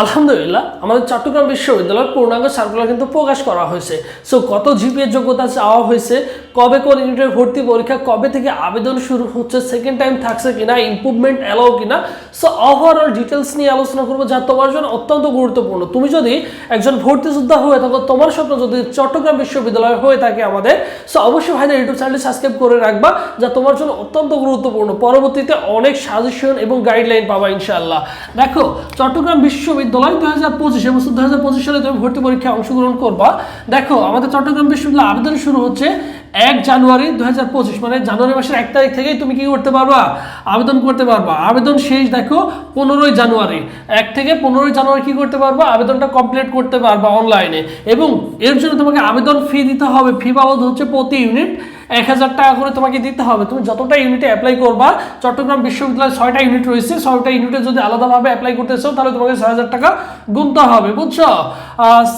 আলহামদুলিল্লাহ, আমাদের চট্টগ্রাম বিশ্ববিদ্যালয়ের পূর্ণাঙ্গ সার্কুলার কিন্তু প্রকাশ করা হয়েছে। সো কত জিপিএ যোগ্যতা চাওয়া হয়েছে, কবে কোন ইউনিটের ভর্তি পরীক্ষা, কবে থেকে আবেদন শুরু হচ্ছে সেকেন্ড টাইম থাকছে কিনা ইমপ্রুভমেন্ট অ্যালাউ কিনা? সো ওভারঅল ডিটেলস নিয়ে আলোচনা করব যা তোমার জন্য অত্যন্ত গুরুত্বপূর্ণ। তুমি যদি একজন ভর্তি যোদ্ধা হয়ে থাকো, তোমার স্বপ্ন যদি চট্টগ্রাম বিশ্ববিদ্যালয় হয়ে থাকে আমাদের সো অবশ্যই ভাইদের ইউটিউব চ্যানেলটি সাবস্ক্রাইব করে রাখবা, যা তোমার জন্য অত্যন্ত গুরুত্বপূর্ণ। পরবর্তীতে অনেক সাজেশন এবং গাইডলাইন পাবা ইনশাআল্লাহ। দেখো, চট্টগ্রাম বিশ্ববিদ্যালয় দু হাজার পঁচিশ এবছর দু হাজার পঁচিশ সালে তুমি ভর্তি পরীক্ষায় অংশগ্রহণ করবা। দেখো, আমাদের চট্টগ্রাম বিশ্ববিদ্যালয় আবেদন শুরু হচ্ছে এক জানুয়ারি দু হাজার পঁচিশ মানে জানুয়ারি মাসের এক তারিখ থেকেই তুমি কি করতে পারবা? আবেদন করতে পারবা। আবেদন শেষ দেখো পনেরোই জানুয়ারি। এক থেকে পনেরোই জানুয়ারি কি করতে পারবা? আবেদনটা কমপ্লিট করতে পারবা অনলাইনে এবং এর জন্য তোমাকে আবেদন ফি দিতে হবে। ফি বাবদ হচ্ছে প্রতি ইউনিট এক হাজার টাকা করে তোমাকে দিতে হবে। তুমি যতটা ইউনিটে অ্যাপ্লাই করবা, চট্টগ্রাম বিশ্ববিদ্যালয়ে ছয়টা ইউনিট রয়েছে। ছয়টা ইউনিটে যদি আলাদাভাবে অ্যাপ্লাই করতে চাও, তাহলে তোমাকে ছয় হাজার টাকা গুনতে হবে। বুঝছ?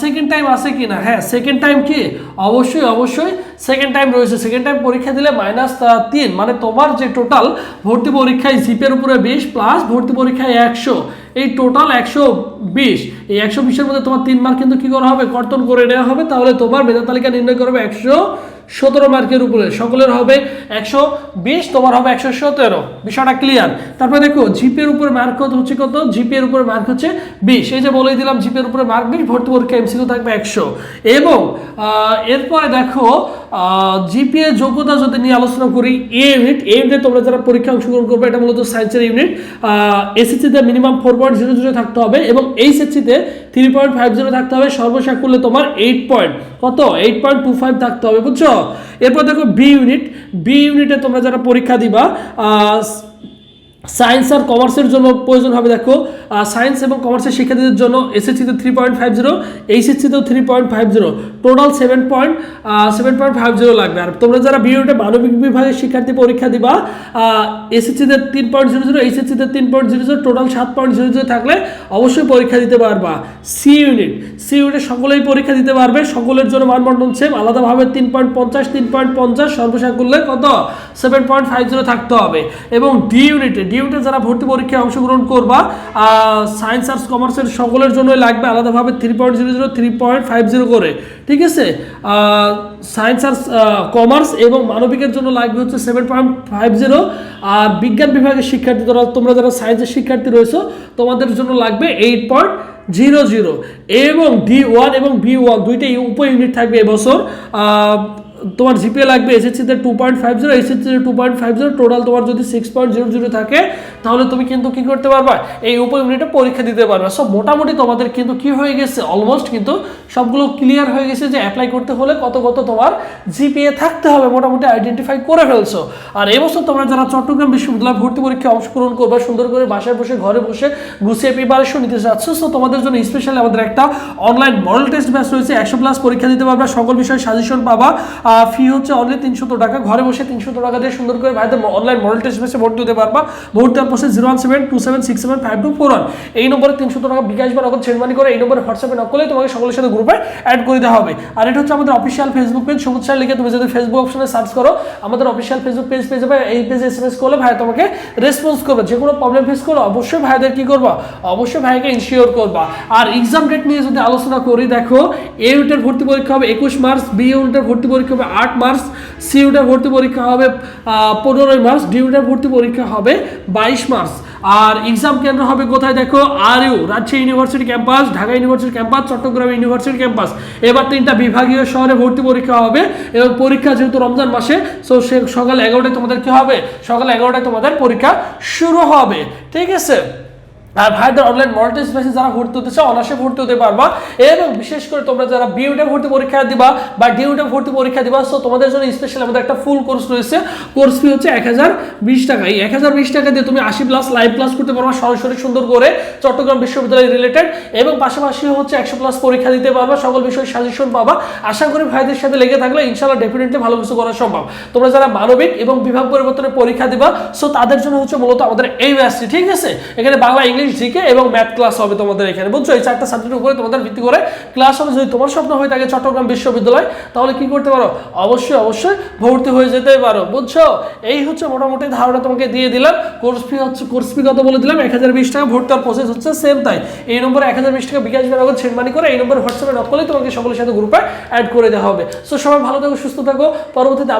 সেকেন্ড টাইম আছে কি না হ্যাঁ সেকেন্ড টাইম কি? অবশ্যই অবশ্যই সেকেন্ড টাইম রয়েছে সেকেন্ড টাইম পরীক্ষা দিলে মাইনাস তিন। মানে তোমার যে টোটাল ভর্তি পরীক্ষায় জিপের উপরে বিশ প্লাস ভর্তি পরীক্ষায় একশো। এই টোটাল একশো বিশ। এই একশো বিশের মধ্যে তোমার তিন মার্ক কিন্তু কী করা হবে? কর্তন করে নেওয়া হবে। তাহলে তোমার মেধা তালিকা নির্ণয় করবে একশো সতেরো মার্কের উপরে। সকলের হবে একশো বিশ, তোমার হবে একশো সতেরো। বিষয়টা ক্লিয়ার তারপরে দেখো, জিপের উপরে মার্ক হচ্ছে কত? জিপের উপরে মার্ক হচ্ছে বিশ। এই যে বলেই দিলাম, জিপের উপরে মার্ক বিশ, ভর্তি পরীক্ষা এমসিকিউ থাকবে একশো। এবং এরপরে দেখো জিপিএ যোগ্যতা যদি নিয়ে আলোচনা করি এ ইউনিট এ ইউনিটে তোমরা যারা পরীক্ষা অংশগ্রহণ করবে, এটা মূলত সায়েন্সের ইউনিট এসএসসিতে minimum four point zero zero থাকতে হবে এবং এইচএসসিতে থ্রি পয়েন্ট ফাইভ জিরো থাকতে হবে সর্বশেষ করলে তোমার এইট পয়েন্ট কত? এইট পয়েন্ট টু ফাইভ থাকতে হবে, বুঝছ? এরপর দেখো বি ইউনিট বি ইউনিটে তোমরা যারা পরীক্ষা দিবা সায়েন্স আর কমার্সের জন্য প্রয়োজন হবে, দেখো সায়েন্স এবং কমার্সের শিক্ষার্থীদের জন্য এসএসসিতে three point five zero এইচএসসিতেও three point five zero total seven point seven point five zero লাগবে। আর তোমরা যারা বিউনিটে মানবিক বিভাগের শিক্ষার্থী পরীক্ষা দিবা এসএসসিতে তিন পয়েন্ট জিরো জিরো এইচএসসিতে তিন পয়েন্ট জিরো জিরো টোটাল সাত পয়েন্ট জিরো জিরো থাকলে অবশ্যই পরীক্ষা দিতে পারবা। সি ইউনিট সি ইউনিটে সকলেই পরীক্ষা দিতে পারবে, সকলের জন্য মানবন্টন সেম আলাদাভাবে তিন পয়েন্ট পঞ্চাশ তিন পয়েন্ট পঞ্চাশ সর্বশেষ করলে কত? সেভেন পয়েন্ট ফাইভ জিরো থাকতে হবে। এবং ডি ইউনিটে ডি ইউনিটে যারা ভর্তি পরীক্ষায় অংশগ্রহণ করবা সায়েন্স আর্টস কমার্সের সকলের জন্যই লাগবে আলাদাভাবে three point zero zero three point five zero করে। ঠিক আছে? সায়েন্স আর্টস কমার্স এবং মানবিকের জন্য লাগবে হচ্ছে সেভেন পয়েন্ট ফাইভ জিরো আর বিজ্ঞান বিভাগের শিক্ষার্থী তোরা, তোমরা যারা সায়েন্সের শিক্ষার্থী রয়েছো, তোমাদের জন্য লাগবে এইট পয়েন্ট জিরো জিরো এবং ডি ওয়ান এবং বি ওয়ান দুইটাই উপ ইউনিট থাকবে এবছর। তোমার জিপিএ লাগবে এসএসসিতে টু পয়েন্ট ফাইভ জিরো এসএসসিতে two point five zero total তোমার যদি সিক্স পয়েন্ট জিরো জিরো থাকে, তাহলে তুমি কিন্তু কি করতে পারবা? এই উপ ইউনিটে পরীক্ষা দিতে পারবা। সব মোটামুটি তোমাদের কিন্তু কি হয়ে গেছে? অলমোস্ট কিন্তু সবগুলো ক্লিয়ার হয়ে গেছে যে অ্যাপ্লাই করতে হলে কত কত তোমার জিপিএ থাকতে হবে, মোটামুটি আইডেন্টিফাই করে ফেলছো। আর এবছর তোমরা যারা চট্টগ্রাম বিশ্ববিদ্যালয় ভর্তি পরীক্ষায় অংশগ্রহণ করবে, সুন্দর করে বাসায় বসে, ঘরে বসে গুছিয়ে প্রিপারেশন নিতে চাচ্ছ সো তোমাদের জন্য স্পেশালি আমাদের একটা অনলাইন মডেল টেস্ট ব্যাচ রয়েছে, একশো প্লাস পরীক্ষা দিতে পারবে, সকল বিষয়ে সাজেশন পাবা। ফি হচ্ছে অনলি তিনশো টাকা, ঘরে বসে তিনশো টাকা দিয়ে সুন্দর করে ভাইদের অনলাইন মডেল টেস্ট ব্যাচে ভর্তি হতে পারবা। ভর্তি হওয়ার process zero one seven two seven six seven five two four one এই নম্বরে তিনশো টাকা বিকাশ বা নগদ সেন্ডমানি করে এই নম্বরে হোয়াটসঅ্যাপে নক করলে তোমাকে সকলের সাথে গ্রুপে অ্যাড করে দেওয়া হবে। আর এটা হচ্ছে আমাদের official Facebook page Sabuj sir লিখে তুমি যদি ফেসবুক অপশনে সার্চ করো, আমাদের অফিসিয়াল ফেসবুক পেজ পেয়ে যাবে। এই পেজে এস এম এস করলে ভাই তোমাকে রেসপন্স করবে। যে কোনো প্রবলেম ফেস করো অবশ্যই ভাইদের কি করবা? অবশ্যই ভাইকে ইনশিওর করবা। আর এক্সাম ডেট নিয়ে যদি আলোচনা করি, দেখো এ ইউনিটের ভর্তি পরীক্ষা হবে একুশ মার্চ বি ইউনিটের ভর্তি পরীক্ষা হবে আট মার্চ সি ইউনিটের ভর্তি পরীক্ষা হবে পনেরোই মার্চ ডি ইউনিটের ভর্তি পরীক্ষা হবে বাইশ মার্চ। আর এক্সাম কেন্দ্র হবে কোথায় দেখো? R U Rajshahi university campus Dhaka university campus Chattogram university campus এবার তিনটা বিভাগীয় শহরে ভর্তি পরীক্ষা হবে এবং পরীক্ষা যেহেতু রমজান মাসে সো সে সকাল এগারোটায় তোমাদের কী হবে? সকাল এগারোটায় তোমাদের পরীক্ষা শুরু হবে। ঠিক আছে? আর ভাইদের অনলাইন বেসে যারা ভর্তি হতে চাও অনার্সে ভর্তি হতে পারবা। এবং বিশেষ করে তোমরা যারা ভর্তি পরীক্ষা দিবা বা ভর্তি পরীক্ষা দিবা সো তোমাদের জন্য স্পেশাল আমাদের একটা ফুল কোর্স রয়েছে। কোর্স ফি হচ্ছে এক হাজার বিশ টাকা। এই এক হাজার বিশ টাকা দিয়ে তুমি আশি প্লাস লাইভ ক্লাস করতে পারবা সরাসরি সুন্দর করে চট্টগ্রাম বিশ্ববিদ্যালয় রিলেটেড এবং পাশাপাশি হচ্ছে একশো প্লাস পরীক্ষা দিতে পারবা, সকল বিষয়ে সাজেশন পাবা। আশা করি ভাইদের সাথে লেগে থাকলে ইনশাল্লাহ ডেফিনেটলি ভালো কিছু করা সম্ভব। তোমরা যারা মানবিক এবং বিভাগ পরিবর্তনের পরীক্ষা দিবা সো তাদের জন্য হচ্ছে মূলত আমাদের এই ব্যাচটি ঠিক আছে? এখানে বাংলা, ইংলিশ ইংলিশ জিকে এবং ম্যাথ ক্লাস হবে তোমাদের এখানে। বুঝছ? এই চারটা সাবজেক্টের উপরে তোমাদের ভিত্তি করে ক্লাস হবে। যদি তোমার স্বপ্ন হয়ে থাকে চট্টগ্রাম বিশ্ববিদ্যালয়, তাহলে কি করতে পারো? অবশ্যই অবশ্যই ভর্তি হয়ে যেতে পারো। বুঝছ? এই হচ্ছে মোটামুটি ধারণা তোমাকে দিয়ে দিলাম। কোর্স ফি হচ্ছে কোর্স ফি কত বলে দিলাম? এক হাজার বিশ টাকা। ভর্তি হওয়ার প্রসেস হচ্ছে সেম তাই। এই নম্বরে এক হাজার বিশ টাকা বিকাশ বেরাগত সেন্ড মানি করে এই নম্বরে হোয়াটসঅ্যাপে নক করলে তোমাকে সকলের সাথে গ্রুপে অ্যাড করে দেওয়া হবে। সো সবাই ভালো থাকো, সুস্থ থাকো। পরবর্তীতে